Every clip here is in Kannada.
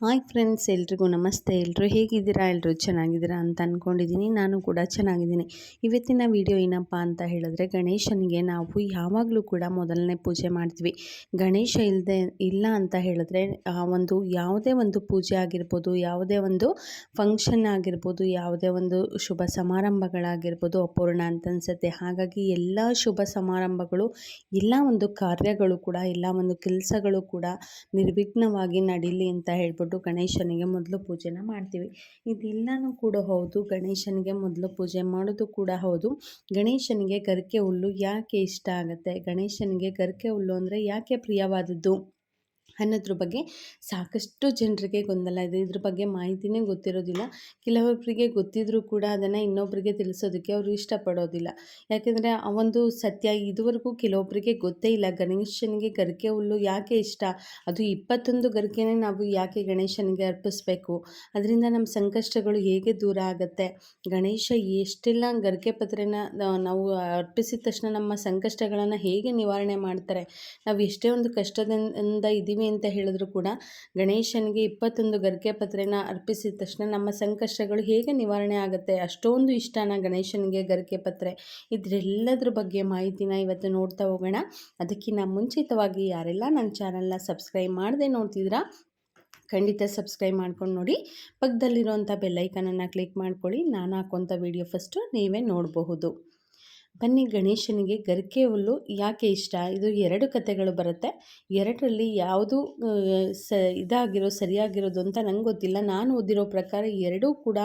ಹಾಯ್ ಫ್ರೆಂಡ್ಸ್ ಎಲ್ರಿಗೂ ನಮಸ್ತೆ. ಎಲ್ಲರೂ ಹೇಗಿದ್ದೀರಾ? ಎಲ್ಲರೂ ಚೆನ್ನಾಗಿದ್ದೀರಾ ಅಂತ ಅಂದ್ಕೊಂಡಿದ್ದೀನಿ ನಾನು ಕೂಡ ಚೆನ್ನಾಗಿದ್ದೀನಿ. ಇವತ್ತಿನ ವಿಡಿಯೋ ಏನಪ್ಪ ಅಂತ ಹೇಳಿದ್ರೆ, ಗಣೇಶನಿಗೆ ನಾವು ಯಾವಾಗಲೂ ಕೂಡ ಮೊದಲನೇ ಪೂಜೆ ಮಾಡ್ತೀವಿ. ಗಣೇಶ ಇಲ್ಲದೆ ಇಲ್ಲ ಅಂತ ಹೇಳಿದ್ರೆ ಒಂದು ಯಾವುದೇ ಒಂದು ಪೂಜೆ ಆಗಿರ್ಬೋದು, ಯಾವುದೇ ಒಂದು ಫಂಕ್ಷನ್ ಆಗಿರ್ಬೋದು, ಯಾವುದೇ ಒಂದು ಶುಭ ಸಮಾರಂಭಗಳಾಗಿರ್ಬೋದು, ಅಪೂರ್ಣ ಅಂತ ಅನ್ಸುತ್ತೆ. ಹಾಗಾಗಿ ಎಲ್ಲ ಶುಭ ಸಮಾರಂಭಗಳು, ಎಲ್ಲ ಒಂದು ಕಾರ್ಯಗಳು ಕೂಡ, ಎಲ್ಲ ಒಂದು ಕೆಲಸಗಳು ಕೂಡ ನಿರ್ವಿಘ್ನವಾಗಿ ನಡೀಲಿ ಅಂತ ಹೇಳ್ಬಿಟ್ಟು ಗಣೇಶನಿಗೆ ಮೊದಲು ಪೂಜೆನ ಮಾಡ್ತೀವಿ. ಇದೆಲ್ಲನೂ ಕೂಡ ಹೌದು, ಗಣೇಶನಿಗೆ ಮೊದಲು ಪೂಜೆ ಮಾಡೋದು ಕೂಡ ಹೌದು. ಗಣೇಶನಿಗೆ ಗರಿಕೆ ಹುಲ್ಲು ಯಾಕೆ ಇಷ್ಟ ಆಗುತ್ತೆ? ಗಣೇಶನಿಗೆ ಗರಿಕೆ ಹುಲ್ಲು ಅಂದರೆ ಯಾಕೆ ಪ್ರಿಯವಾದದ್ದು? ಅನ್ನೋದ್ರ ಬಗ್ಗೆ ಸಾಕಷ್ಟು ಜನರಿಗೆ ಗೊಂದಲ ಇದೆ. ಇದ್ರ ಬಗ್ಗೆ ಮಾಹಿತಿನೇ ಗೊತ್ತಿರೋದಿಲ್ಲ. ಕೆಲವೊಬ್ಬರಿಗೆ ಗೊತ್ತಿದ್ರೂ ಕೂಡ ಅದನ್ನು ಇನ್ನೊಬ್ಬರಿಗೆ ತಿಳಿಸೋದಕ್ಕೆ ಅವರು ಇಷ್ಟಪಡೋದಿಲ್ಲ. ಯಾಕೆಂದರೆ ಆ ಒಂದು ಸತ್ಯ ಇದುವರೆಗೂ ಕೆಲವೊಬ್ಬರಿಗೆ ಗೊತ್ತೇ ಇಲ್ಲ. ಗಣೇಶನಿಗೆ ಗರಿಕೆ ಹುಲ್ಲು ಯಾಕೆ ಇಷ್ಟ? ಅದು ಇಪ್ಪತ್ತೊಂದು ಗರಿಕೆನೇ ನಾವು ಯಾಕೆ ಗಣೇಶನಿಗೆ ಅರ್ಪಿಸ್ಬೇಕು? ಅದರಿಂದ ನಮ್ಮ ಸಂಕಷ್ಟಗಳು ಹೇಗೆ ದೂರ ಆಗುತ್ತೆ? ಗಣೇಶ ಎಷ್ಟೆಲ್ಲ ಗರಿಕೆ ಪತ್ರೆನ ನಾವು ಅರ್ಪಿಸಿದ ತಕ್ಷಣ ನಮ್ಮ ಸಂಕಷ್ಟಗಳನ್ನು ಹೇಗೆ ನಿವಾರಣೆ ಮಾಡ್ತಾರೆ? ನಾವು ಎಷ್ಟೇ ಒಂದು ಕಷ್ಟದಿಂದ ಇದ್ದೀವಿ ಅಂತ ಹೇಳಿದ್ರು ಕೂಡ ಗಣೇಶನಿಗೆ ಇಪ್ಪತ್ತೊಂದು ಗರ್ಗೆ ಪತ್ರೆನ ಅರ್ಪಿಸಿದ ತಕ್ಷಣ ನಮ್ಮ ಸಂಕಷ್ಟಗಳು ಹೇಗೆ ನಿವಾರಣೆ ಆಗುತ್ತೆ, ಅಷ್ಟೊಂದು ಇಷ್ಟನ ಗಣೇಶನಿಗೆ ಗರ್ಗೆ ಪತ್ರೆ. ಇದರೆಲ್ಲದ್ರ ಬಗ್ಗೆ ಮಾಹಿತಿನ ಇವತ್ತು ನೋಡ್ತಾ ಹೋಗೋಣ. ಅದಕ್ಕಿಂತ ಮುಂಚಿತವಾಗಿ ಯಾರೆಲ್ಲ ನನ್ನ ಚಾನಲ್ನ ಸಬ್ಸ್ಕ್ರೈಬ್ ಮಾಡದೆ ನೋಡ್ತಿದ್ರಾ, ಖಂಡಿತ ಸಬ್ಸ್ಕ್ರೈಬ್ ಮಾಡ್ಕೊಂಡು ನೋಡಿ. ಪಕ್ಕದಲ್ಲಿರುವಂಥ ಬೆಲ್ಲೈಕನನ್ನು ಕ್ಲಿಕ್ ಮಾಡ್ಕೊಳ್ಳಿ. ನಾನು ಹಾಕುವಂಥ ವಿಡಿಯೋ ಫಸ್ಟು ನೀವೇ ನೋಡಬಹುದು. ಬನ್ನಿ ಗಣೇಶನಿಗೆ ಗರಿಕೆ ಹುಲ್ಲು ಯಾಕೆ ಇಷ್ಟ? ಇದು ಎರಡು ಕತೆಗಳು ಬರುತ್ತೆ. ಎರಡರಲ್ಲಿ ಯಾವುದು ಸ, ಇದಾಗಿರೋ, ಸರಿಯಾಗಿರೋದು ಅಂತ ನಂಗೆ ಗೊತ್ತಿಲ್ಲ. ನಾನು ಓದಿರೋ ಪ್ರಕಾರ ಎರಡೂ ಕೂಡ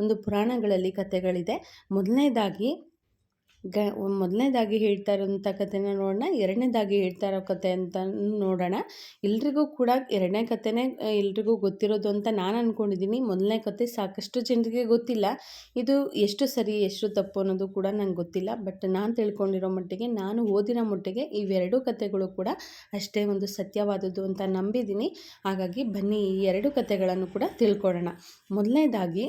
ಒಂದು ಪುರಾಣಗಳಲ್ಲಿ ಕತೆಗಳಿದೆ ಮೊದಲನೇದಾಗಿ ಗ, ಮೊದಲನೇದಾಗಿ ಹೇಳ್ತಾ ಇರೋಂಥ ಕಥೆನ ನೋಡೋಣ, ಎರಡನೇದಾಗಿ ಹೇಳ್ತಾ ಇರೋ ಕತೆ ಅಂತ ನೋಡೋಣ. ಎಲ್ರಿಗೂ ಕೂಡ ಎರಡನೇ ಕಥೆನೇ ಎಲ್ರಿಗೂ ಗೊತ್ತಿರೋದು ಅಂತ ನಾನು ಅಂದ್ಕೊಂಡಿದ್ದೀನಿ ಮೊದಲನೇ ಕತೆ ಸಾಕಷ್ಟು ಜನರಿಗೆ ಗೊತ್ತಿಲ್ಲ. ಇದು ಎಷ್ಟು ಸರಿ, ಎಷ್ಟು ತಪ್ಪು ಅನ್ನೋದು ಕೂಡ ನಂಗೆ ಗೊತ್ತಿಲ್ಲ. ಬಟ್ ನಾನು ತಿಳ್ಕೊಂಡಿರೋ ಮಟ್ಟಿಗೆ, ನಾನು ಓದಿನ ಮಟ್ಟಿಗೆ ಇವೆರಡು ಕಥೆಗಳು ಕೂಡ ಅಷ್ಟೇ ಒಂದು ಸತ್ಯವಾದದ್ದು ಅಂತ ನಂಬಿದ್ದೀನಿ. ಹಾಗಾಗಿ ಬನ್ನಿ ಈ ಎರಡು ಕಥೆಗಳನ್ನು ಕೂಡ ತಿಳ್ಕೊಳ್ಳೋಣ. ಮೊದಲನೇದಾಗಿ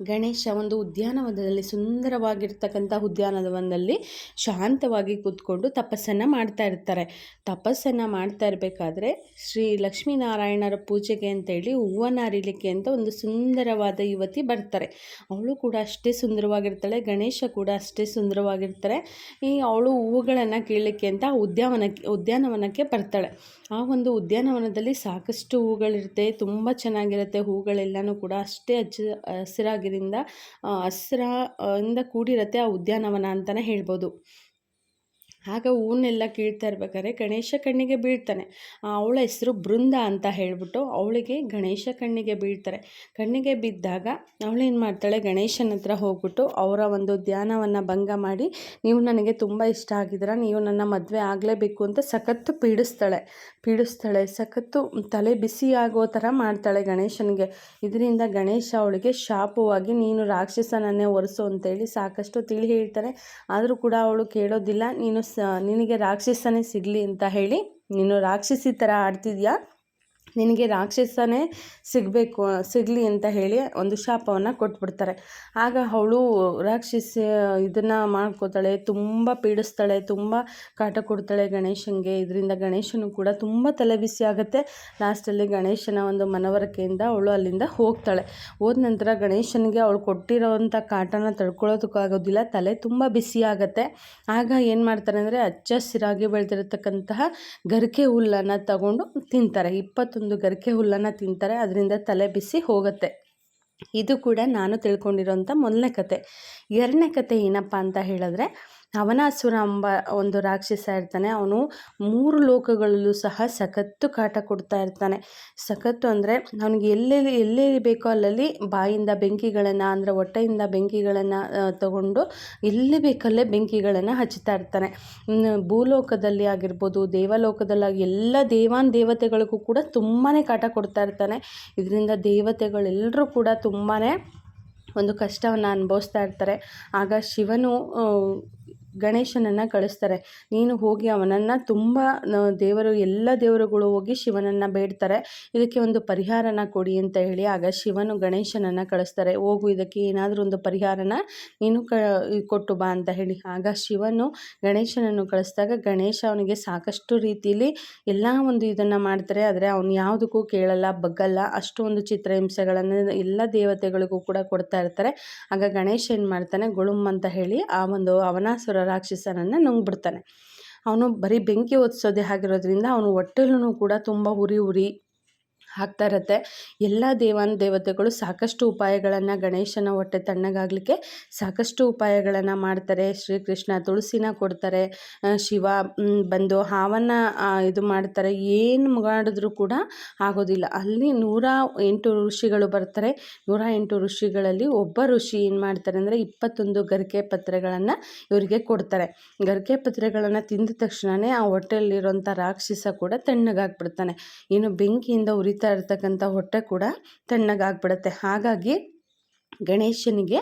ಗಣೇಶ ಒಂದು ಉದ್ಯಾನವನದಲ್ಲಿ ಸುಂದರವಾಗಿರ್ತಕ್ಕಂಥ ಉದ್ಯಾನವನದಲ್ಲಿ ಶಾಂತವಾಗಿ ಕೂತ್ಕೊಂಡು ತಪಸ್ಸನ್ನು ಮಾಡ್ತಾ ಇರ್ತಾರೆ. ತಪಸ್ಸನ್ನು ಮಾಡ್ತಾ ಇರಬೇಕಾದ್ರೆ ಶ್ರೀ ಲಕ್ಷ್ಮೀನಾರಾಯಣರ ಪೂಜೆಗೆ ಅಂತೇಳಿ ಹೂವನ್ನು ಅರಿಲಿಕ್ಕೆ ಅಂತ ಒಂದು ಸುಂದರವಾದ ಯುವತಿ ಬರ್ತಾರೆ. ಅವಳು ಕೂಡ ಅಷ್ಟೇ ಸುಂದರವಾಗಿರ್ತಾಳೆ, ಗಣೇಶ ಕೂಡ ಅಷ್ಟೇ ಸುಂದರವಾಗಿರ್ತಾರೆ. ಈ ಅವಳು ಹೂವುಗಳನ್ನು ಕೀಳಲಿಕ್ಕೆ ಅಂತ ಉದ್ಯಾನವನಕ್ಕೆ ಉದ್ಯಾನವನಕ್ಕೆ ಬರ್ತಾಳೆ. ಆ ಒಂದು ಉದ್ಯಾನವನದಲ್ಲಿ ಸಾಕಷ್ಟು ಹೂಗಳಿರುತ್ತೆ, ತುಂಬ ಚೆನ್ನಾಗಿರುತ್ತೆ, ಹೂಗಳೆಲ್ಲನೂ ಕೂಡ ಅಷ್ಟೇ ಹಚ್ಚ ಹಸಿರಾಗಿರಿಂದ ಹಸಿರ ಇಂದ ಕೂಡಿರುತ್ತೆ ಆ ಉದ್ಯಾನವನ ಅಂತಲೇ ಹೇಳ್ಬೋದು. ಆಗ ಹೂನೆಲ್ಲ ಕೀಳ್ತಾ ಇರ್ಬೇಕಾದ್ರೆ ಗಣೇಶ ಕಣ್ಣಿಗೆ ಬೀಳ್ತಾನೆ. ಅವಳ ಹೆಸರು ಬೃಂದ ಅಂತ ಹೇಳಿಬಿಟ್ಟು ಅವಳಿಗೆ ಗಣೇಶ ಕಣ್ಣಿಗೆ ಬೀಳ್ತಾರೆ. ಕಣ್ಣಿಗೆ ಬಿದ್ದಾಗ ಅವಳೇನು ಮಾಡ್ತಾಳೆ, ಗಣೇಶನ ಹತ್ರ ಹೋಗ್ಬಿಟ್ಟು ಅವರ ಒಂದು ಧ್ಯಾನವನ್ನು ಭಂಗ ಮಾಡಿ, ನೀವು ನನಗೆ ತುಂಬ ಇಷ್ಟ ಆಗಿದ್ದೀರ, ನೀವು ನನ್ನ ಮದುವೆ ಆಗಲೇಬೇಕು ಅಂತ ಸಖತ್ತು ಪೀಡಿಸ್ತಾಳೆ. ಪೀಡಿಸ್ತಾಳೆ, ಸಖತ್ತು ತಲೆ ಬಿಸಿ ಆಗೋ ಥರ ಮಾಡ್ತಾಳೆ ಗಣೇಶನಿಗೆ. ಇದರಿಂದ ಗಣೇಶ ಅವಳಿಗೆ ಶಾಪವಾಗಿ, ನೀನು ರಾಕ್ಷಸನನ್ನೇ ಒರೆಸು ಅಂತೇಳಿ ಸಾಕಷ್ಟು ತಿಳಿ ಹೇಳ್ತಾರೆ ಆದರೂ ಕೂಡ ಅವಳು ಕೇಳೋದಿಲ್ಲ, ನೀನು ನಿನಗೆ ರಾಕ್ಷಸನೇ ಸಿಗಲಿ ಅಂತ ಹೇಳಿ ನೀನು ರಾಕ್ಷಸಿ ಥರ ಆಡ್ತಿದ್ಯಾ? ನಿನಗೆ ರಾಕ್ಷಸನೇ ಸಿಗಬೇಕು, ಸಿಗಲಿ ಅಂತ ಹೇಳಿ ಒಂದು ಶಾಪವನ್ನು ಕೊಟ್ಬಿಡ್ತಾರೆ. ಆಗ ಅವಳು ರಾಕ್ಷಸ ಇದನ್ನು ಮಾಡ್ಕೋತಾಳೆ, ತುಂಬ ಪೀಡಿಸ್ತಾಳೆ, ತುಂಬ ಕಾಟ ಕೊಡ್ತಾಳೆ ಗಣೇಶನಿಗೆ. ಇದರಿಂದ ಗಣೇಶನು ಕೂಡ ತುಂಬ ತಲೆ ಬಿಸಿ ಆಗುತ್ತೆ. ಲಾಸ್ಟಲ್ಲಿ ಗಣೇಶನ ಒಂದು ಮನವರಿಕೆಯಿಂದ ಅವಳು ಅಲ್ಲಿಂದ ಹೋಗ್ತಾಳೆ. ಹೋದ ನಂತರ ಗಣೇಶನಿಗೆ ಅವಳು ಕೊಟ್ಟಿರೋವಂಥ ಕಾಟನ ತಡ್ಕೊಳ್ಳೋದಕ್ಕಾಗೋದಿಲ್ಲ ತಲೆ ತುಂಬ ಬಿಸಿ ಆಗುತ್ತೆ. ಆಗ ಏನು ಮಾಡ್ತಾರೆ ಅಂದರೆ ಹಚ್ಚ ಹಸಿರಾಗಿ ಬೆಳೆದಿರತಕ್ಕಂತಹ ಗರಿಕೆ ಹುಲ್ಲನ್ನು ತಗೊಂಡು ತಿಂತಾರೆ. ಇಪ್ಪತ್ತೊಂದು ಒಂದು ಗರಿಕೆ ಹುಲ್ಲನ್ನು ತಿಂತಾರೆ, ಅದರಿಂದ ತಲೆ ಬಿಸಿ ಹೋಗುತ್ತೆ. ಇದು ಕೂಡ ನಾನು ತಿಳ್ಕೊಂಡಿರೋಂಥ ಮೊದಲನೇ ಕತೆ. ಎರಡನೇ ಕತೆ ಏನಪ್ಪ ಅಂತ ಹೇಳಿದ್ರೆ ಅವನಾಸುರ ಎಂಬ ಒಂದು ರಾಕ್ಷಸ ಇರ್ತಾನೆ. ಅವನು ಮೂರು ಲೋಕಗಳಲ್ಲೂ ಸಹ ಸಖತ್ತು ಕಾಟ ಕೊಡ್ತಾ ಇರ್ತಾನೆ. ಸಖತ್ತು ಅಂದರೆ ಅವನಿಗೆ ಎಲ್ಲೆಲ್ಲಿ ಎಲ್ಲೆಲ್ಲಿ ಬೇಕೋ ಅಲ್ಲಲ್ಲಿ ಬಾಯಿಂದ ಬೆಂಕಿಗಳನ್ನು ಅಂದರೆ ಹೊಟ್ಟೆಯಿಂದ ಬೆಂಕಿಗಳನ್ನು ತಗೊಂಡು ಎಲ್ಲಿ ಬೇಕಲ್ಲೇ ಬೆಂಕಿಗಳನ್ನು ಹಚ್ಚುತ್ತಾ ಇರ್ತಾನೆ. ಭೂಲೋಕದಲ್ಲಿ ಆಗಿರ್ಬೋದು, ದೇವಲೋಕದಲ್ಲಾಗಿ ಎಲ್ಲ ದೇವಾನ್ ದೇವತೆಗಳಿಗೂ ಕೂಡ ತುಂಬಾ ಕಾಟ ಕೊಡ್ತಾ ಇರ್ತಾನೆ. ಇದರಿಂದ ದೇವತೆಗಳೆಲ್ಲರೂ ಕೂಡ ತುಂಬಾ ಒಂದು ಕಷ್ಟವನ್ನು ಅನುಭವಿಸ್ತಾ ಇರ್ತಾರೆ. ಆಗ ಶಿವನು ಗಣೇಶನನ್ನು ಕಳಿಸ್ತಾರೆ. ನೀನು ಹೋಗಿ ಅವನನ್ನು ತುಂಬ ದೇವರು, ಎಲ್ಲ ದೇವರುಗಳು ಹೋಗಿ ಶಿವನನ್ನು ಬೇಡ್ತಾರೆ. ಇದಕ್ಕೆ ಒಂದು ಪರಿಹಾರನ ಕೊಡಿ ಅಂತ ಹೇಳಿ ಆಗ ಶಿವನು ಗಣೇಶನನ್ನು ಕಳಿಸ್ತಾರೆ. ಹೋಗು, ಇದಕ್ಕೆ ಏನಾದರೂ ಒಂದು ಪರಿಹಾರನ ನೀನು ಕ, ಕೊಟ್ಟು ಬಾ ಅಂತ ಹೇಳಿ. ಆಗ ಶಿವನು ಗಣೇಶನನ್ನು ಕಳಿಸಿದಾಗ ಗಣೇಶ ಅವನಿಗೆ ಸಾಕಷ್ಟು ರೀತಿಯಲ್ಲಿ ಎಲ್ಲ ಒಂದು ಇದನ್ನು ಮಾಡ್ತಾರೆ. ಆದರೆ ಅವನು ಯಾವುದಕ್ಕೂ ಕೇಳಲ್ಲ, ಬಗ್ಗಲ್ಲ. ಅಷ್ಟು ಒಂದು ಚಿತ್ರಹಿಂಸೆಗಳನ್ನು ಎಲ್ಲ ದೇವತೆಗಳಿಗೂ ಕೂಡ ಕೊಡ್ತಾ ಇರ್ತಾರೆ. ಆಗ ಗಣೇಶ ಏನು ಮಾಡ್ತಾನೆ ಗುಳುಮ್ ಅಂತ ಹೇಳಿ ಆ ಒಂದು ಅವನಾಸುರ ರಾಕ್ಷಸನನ್ನು ನುಂಗ್ಬಿಡ್ತಾನೆ. ಅವನು ಬರೀ ಬೆಂಕಿ ಹೊತ್ಸೋದೇ ಆಗಿರೋದ್ರಿಂದ ಅವನು ಹೊಟ್ಟೆಲೂ ಕೂಡ ತುಂಬ ಉರಿ ಉರಿ ಆಗ್ತಾ ಇರುತ್ತೆ. ಎಲ್ಲ ದೇವಾನ ದೇವತೆಗಳು ಸಾಕಷ್ಟು ಉಪಾಯಗಳನ್ನು ಗಣೇಶನ ಹೊಟ್ಟೆ ತಣ್ಣಗಾಗಲಿಕ್ಕೆ ಸಾಕಷ್ಟು ಉಪಾಯಗಳನ್ನು ಮಾಡ್ತಾರೆ. ಶ್ರೀಕೃಷ್ಣ ತುಳಸಿನ ಕೊಡ್ತಾರೆ. ಶಿವ ಬಂದು ಹಾವನ್ನು ಇದು ಮಾಡ್ತಾರೆ. ಏನು ಮಾಡಿದ್ರೂ ಕೂಡ ಆಗೋದಿಲ್ಲ. ಅಲ್ಲಿ ನೂರ ಎಂಟು ಋಷಿಗಳು ಬರ್ತಾರೆ. ನೂರ ಎಂಟು ಋಷಿಗಳಲ್ಲಿ ಒಬ್ಬ ಋಷಿ ಏನು ಮಾಡ್ತಾರೆ ಅಂದರೆ ಇಪ್ಪತ್ತೊಂದು ಗರಿಕೆ ಪತ್ರೆಗಳನ್ನು ಇವರಿಗೆ ಕೊಡ್ತಾರೆ. ಗರಿಕೆ ಪತ್ರೆಗಳನ್ನು ತಿಂದ ತಕ್ಷಣವೇ ಆ ಹೊಟ್ಟೆಯಲ್ಲಿರುವಂಥ ರಾಕ್ಷಸ ಕೂಡ ತಣ್ಣಗಾಗ್ಬಿಡ್ತಾನೆ. ಏನು ಬೆಂಕಿಯಿಂದ ಉರಿತಾ ಇರ್ತಕ್ಕಂಥ ಹೊಟ್ಟೆ ಕೂಡ ತಣ್ಣಗಾಗ್ಬಿಡುತ್ತೆ. ಹಾಗಾಗಿ ಗಣೇಶನಿಗೆ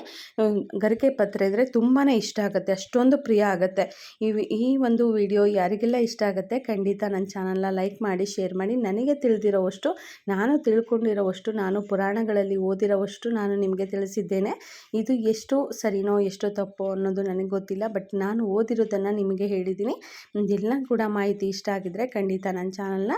ಗರಿಕೆ ಪತ್ರೆ ಇದ್ದರೆ ತುಂಬಾ ಇಷ್ಟ ಆಗುತ್ತೆ, ಅಷ್ಟೊಂದು ಪ್ರಿಯ ಆಗುತ್ತೆ. ಈ ಈ ಒಂದು ವಿಡಿಯೋ ಯಾರಿಗೆಲ್ಲ ಇಷ್ಟ ಆಗುತ್ತೆ, ಖಂಡಿತ ನನ್ನ ಚಾನಲ್ನ ಲೈಕ್ ಮಾಡಿ, ಶೇರ್ ಮಾಡಿ. ನನಗೆ ತಿಳಿದಿರೋವಷ್ಟು, ನಾನು ತಿಳ್ಕೊಂಡಿರೋವಷ್ಟು, ನಾನು ಪುರಾಣಗಳಲ್ಲಿ ಓದಿರೋವಷ್ಟು ನಾನು ನಿಮಗೆ ತಿಳಿಸಿದ್ದೇನೆ. ಇದು ಎಷ್ಟು ಸರಿನೋ, ಎಷ್ಟು ತಪ್ಪೋ ಅನ್ನೋದು ನನಗೆ ಗೊತ್ತಿಲ್ಲ, ಬಟ್ ನಾನು ಓದಿರೋದನ್ನು ನಿಮಗೆ ಹೇಳಿದ್ದೀನಿ. ಎಲ್ಲ ಕೂಡ ಮಾಹಿತಿ ಇಷ್ಟ ಆಗಿದ್ದರೆ ಖಂಡಿತ ನನ್ನ ಚಾನಲ್ನ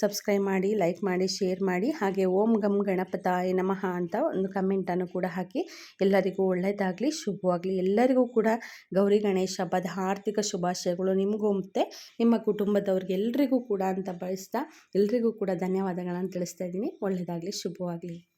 ಸಬ್ಸ್ಕ್ರೈಬ್ ಮಾಡಿ, ಲೈಕ್ ಮಾಡಿ, ಶೇರ್ ಮಾಡಿ. ಹಾಗೆ ಓಂ ಗಮ್ ಗಣಪತಾಯ ನಮಃ ಅಂತ ಒಂದು ಕಮೆಂಟನ್ನು ಕೂಡ ಹಾಕಿ ಎಲ್ಲರಿಗೂ ಒಳ್ಳೆಯದಾಗಲಿ ಶುಭವಾಗಲಿ. ಎಲ್ಲರಿಗೂ ಕೂಡ ಗೌರಿ, ಗಣೇಶ, ಹಬ್ಬದ ಆರ್ಥಿಕ ಶುಭಾಶಯಗಳು ನಿಮಗೂ ಮತ್ತು ನಿಮ್ಮ ಕುಟುಂಬದವ್ರಿಗೆ ಎಲ್ಲರಿಗೂ ಕೂಡ ಅಂತ ಬಯಸ್ತಾ ಎಲ್ರಿಗೂ ಕೂಡ ಧನ್ಯವಾದಗಳನ್ನು ತಿಳಿಸ್ತಾ ಇದ್ದೀನಿ. ಒಳ್ಳೆಯದಾಗಲಿ ಶುಭವಾಗಲಿ.